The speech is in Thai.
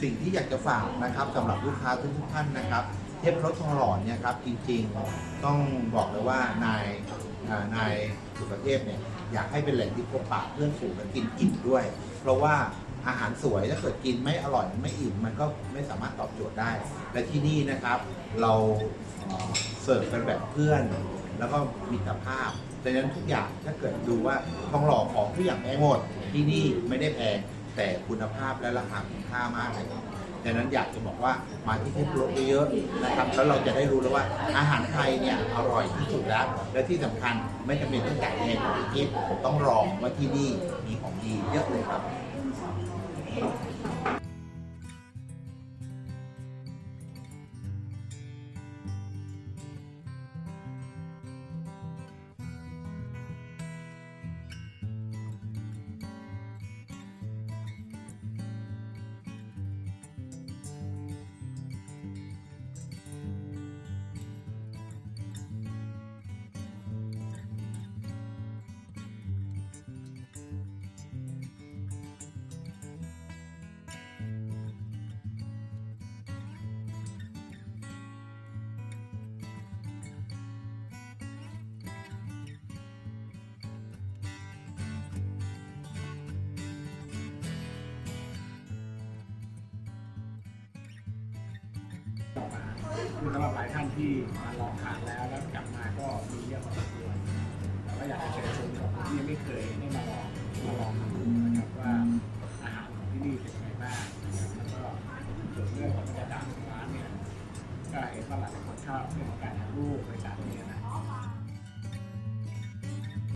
สิ่งที่อยากจะฝากนะครับสำหรับลูกค้าทุกๆท่านนะครับ เทพรถทองหล่อเนี่ยครับจริงๆต้องบอกเลยว่านายนายสุประเทพเนี่ยอยากให้เป็นแหล่งที่พบปะเพื่อนฝูงและกินอิ่มด้วย เพราะว่าอาหารสวยถ้าเกิดกินไม่อร่อยไม่อิ่มมันก็ไม่สามารถตอบโจทย์ได้ และที่นี่นะครับ เราเอ่อเสิร์ฟกันแบบเพื่อน แล้วก็มิตรภาพดังนั้นทุกอย่างถ้าเกิดดูว่าทองหล่อของทุกอย่างแพงหมด ที่นี่ไม่ได้แพงแต่คุณภาพและราคาคุ้มค่ามากเลยครับดังนั้นอยากจะบอกว่ามาที่เทพรถเยอะนะครับแล้วเราจะได้รู้แล้วว่าอาหารไทยเนี่ยอร่อยที่สุดแล้ว และที่สำคัญไม่จำเป็นต้องจ่ายเองของกิฟต้องรองว่าที่นี่มีของดีเยอะเลยครับ ต่อมาคือสำหรับหลายท่านที่มาลองทานแล้วแล้วกลับมาก็มีเยอะพอสมควรแต่ว่าอยากจะเชิญชวนกับคนที่ยังไม่เคยได้มาลองมาลองดูนะครับว่าอาหารของที่นี่เป็นยังไงบ้างแล้วก็ส่วนเรื่องของบรรยากาศของร้านเนี่ยก็เห็นว่าหลายคนชอบเรื่องของการถ่ายรูปบรรยากาศเนี่ยนะ